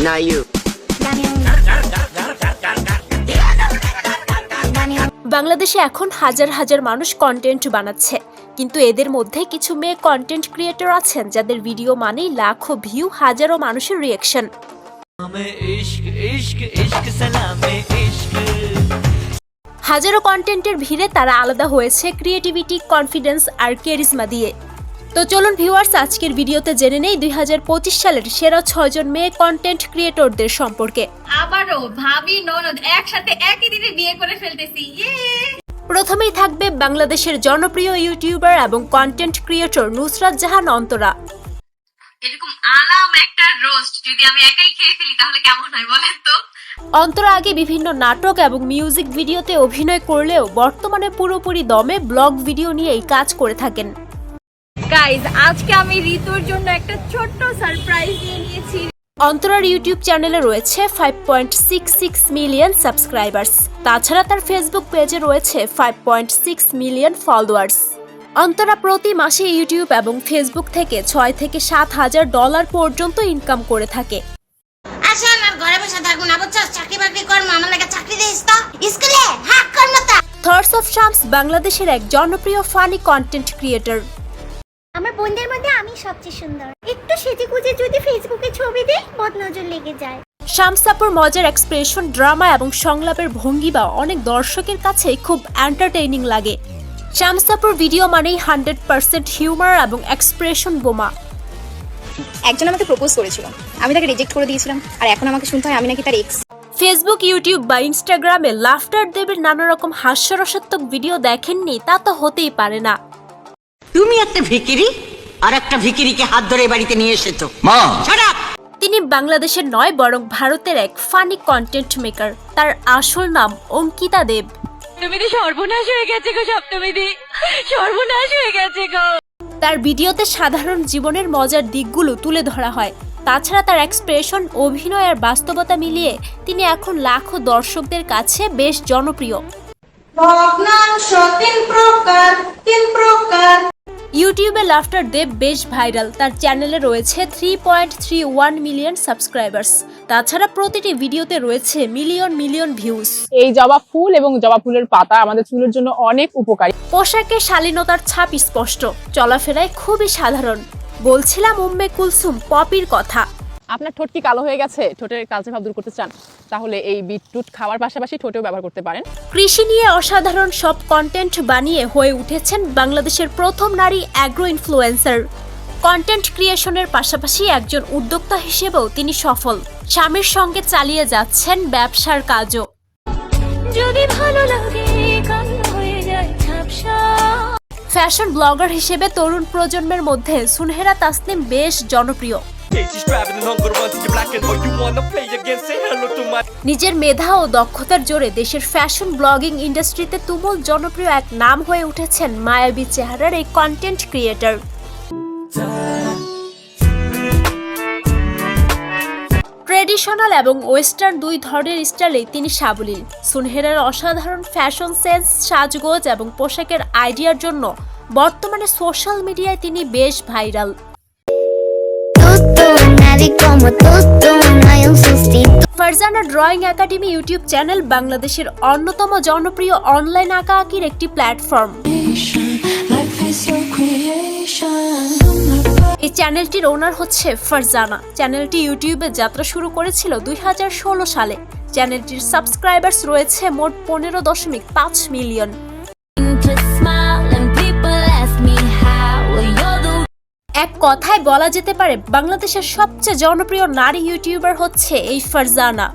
Now you. বাংলাদেশে এখন হাজার হাজার মানুষ কন্টেন্ট বানাচ্ছে কিন্তু এদের মধ্যে কিছু মেয়ে কন্টেন্ট ক্রিয়েটর আছেন যাদের ভিডিও মানেই লাখো ভিউ হাজারো মানুষের রিয়েকশন হাজারো কন্টেন্টের ভিড়ে তারা আলাদা হয়েছে ক্রিয়েটিভিটি কনফিডেন্স আর কেরিজমা দিয়ে। তো চলুন ভিউয়ার্স আজকের ভিডিওতে জেনে নেই দুই হাজার পঁচিশ সালের সেরা ছয়জন মেয়ে কন্টেন্ট ক্রিয়েটরদের সম্পর্কে। আবারও ভাবি ননদ একসাথে একই দিনে বিয়ে করে ফেলতেছি। ইয়ে। প্রথমেই থাকবে বাংলাদেশের জনপ্রিয় ইউটিউবার এবং কন্টেন্ট ক্রিয়েটর নুসরাত জাহান অন্তরা। এরকম আলাম একটা রোস্ট যদি আমি একাই খেয়ে ফেলি তাহলে কেমন হয় বলেন তো? অন্তরা আগে বিভিন্ন নাটক এবং মিউজিক ভিডিওতে অভিনয় করলেও বর্তমানে পুরোপুরি দমে ব্লগ ভিডিও নিয়েই কাজ করে থাকেন। গাইজ আজকে আমি ঋতুর জন্য একটা ছোট্ট সারপ্রাইজ নিয়ে নিয়েছি। অন্তরার ইউটিউব চ্যানেলে রয়েছে five point six six million subscribers তাছাড়া তার ফেসবুক পেজে রয়েছে five point six million followers Antara প্রতি মাসে ইউটিউব এবং ফেসবুক থেকে ছয় থেকে সাত হাজার ডলার পর্যন্ত ইনকাম করে থাকে। আর ঘরে বসে থাকব না বুঝছ? চাকরি বাকরি করব আমার লাগে চাকরি দিস তো। স্কুলে? হাক করব তো। থটস অফ শামস বাংলাদেশের এক জনপ্রিয় ফানি কন্টেন্ট ক্রিয়েটর আমার বোনদের মধ্যে আমি সবচেয়ে সুন্দর। একটু সেজে গুজে যদি ফেসবুকে ছবি দেই বদনজর লেগে যায়। শামসাপুর মজার এক্সপ্রেশন ড্রামা এবং সংলাপের ভঙ্গিমা অনেক দর্শকের কাছে খুব এন্টারটেইনিং লাগে। শামসাপুর ভিডিও মানেই হান্ড্রেড পার্সেন্ট হিউমার এবং এক্সপ্রেশন বোমা। একজন আমাকে প্রপোজ করেছিল। আমি তাকে রিজেক্ট করে দিয়েছিলাম। আর এখন আমাকে শুনতে হয় আমি নাকি তার এক্স ফেসবুক ইউটিউব বা ইনস্টাগ্রামে লাফটার দেবের নানা রকম হাস্যরসাত্মক ভিডিও দেখেননি তা তো হতেই পারে না। তুমি একটা ভিকিরি আর একটা ভিকিরিকে হাত ধরে বাড়িতে নিয়ে এসেছ। মা! Up! তিনি বাংলাদেশের নয় বরং ভারতের এক ফানি কন্টেন্ট মেকার তার আসল নাম অঙ্কিতা দেব। সপ্তমীদি সর্বনাশ হয়ে গেছে গো সপ্তমীদি সর্বনাশ হয়ে গেছে গো। তার ভিডিওতে সাধারণ জীবনের মজার দিকগুলো তুলে ধরা হয়। তাছাড়া তার এক্সপ্রেশন অভিনয় আর বাস্তবতা মিলিয়ে তিনি এখন লাখো দর্শকদের কাছে বেশ জনপ্রিয়। ভগ্নাংশ তিন প্রকার তিন প্রকার। ইউটিউবে লাফটার দেব বেশ ভাইরাল। তার চ্যানেলে রয়েছে three point three one million subscribers তাছাড়া প্রতিটি ভিডিওতে রয়েছে মিলিয়ন মিলিয়ন ভিউজ এই জবা ফুল এবং জবা ফুলের পাতা আমাদের চুলের জন্য অনেক উপকারী। পোশাকে শালীনতার ছাপ স্পষ্ট। চলাফেরায় খুবই সাধারণ। বলছিলাম উম্মে কুলসুম পপির কথা। আপনার ঠোঁট কি কালো হয়ে গেছে? ঠোঁটের কালচে ভাব দূর করতে চান? তাহলে এই বিটরুট খাওয়ার পাশাপাশি ঠোঁটেও ব্যবহার করতে পারেন। কৃষি নিয়ে অসাধারণ সব কন্টেন্ট বানিয়ে হয়ে উঠেছেন বাংলাদেশের প্রথম নারী অ্যাগ্রো ইনফ্লুয়েন্সার কন্টেন্ট ক্রিয়েশনের পাশাপাশি একজন উদ্যোক্তা হিসেবেও তিনি সফল। স্বামীর সঙ্গে চালিয়ে যাচ্ছেন ব্যবসার কাজও। যদি ভালো লাগে হয়ে ফ্যাশন ব্লগার হিসেবে তরুণ প্রজন্মের মধ্যে সুনহেরা তাসনিম বেশ জনপ্রিয়। নিজের মেধা ও দক্ষতার জোরে দেশের ফ্যাশন ব্লগিং ইন্ডাস্ট্রিতে তুমুল জনপ্রিয় এক নাম হয়ে উঠেছেন মায়াবী চেহারার এই কন্টেন্ট ক্রিয়েটর ট্রেডিশনাল এবং ওয়েস্টার্ন দুই ধরনের স্টাইলে তিনি সাবলীল। সুনহেরার অসাধারণ ফ্যাশন সেন্স সাজগোজ এবং পোশাকের আইডিয়ার জন্য বর্তমানে সোশ্যাল মিডিয়ায় তিনি বেশ viral Farzana drawing academy YouTube channel বাংলাদেশের অন্যতম জনপ্রিয় অনলাইন আঁকা আঁকির একটি প্ল্যাটফর্ম। এই চ্যানেলটির ওনার হচ্ছে ফারজানা। চ্যানেলটি ইউটিউবে যাত্রা শুরু করেছিল দুই হাজার ষোলো সালে। চ্যানেলটির সাবস্ক্রাইবার্স রয়েছে মোট পনেরো দশমিক পাঁচ মিলিয়ন। এক কথায় বলা যেতে পারে বাংলাদেশের সবচেয়ে জনপ্রিয় নারী ইউটিউবার হচ্ছে এই ফারজানা।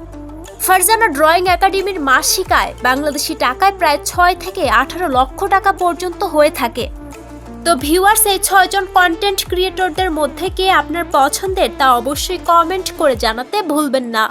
ফারজানা ড্রয়িং একাডেমির মাসিকায় বাংলাদেশি টাকায় প্রায় ছয় থেকে আঠারো লক্ষ টাকা পর্যন্ত হয়ে থাকে। তো ভিউয়ার্স, এই ছয়জন কন্টেন্ট ক্রিয়েটরদের মধ্যে কে আপনার পছন্দের তা অবশ্যই কমেন্ট করে জানাতে ভুলবেন না।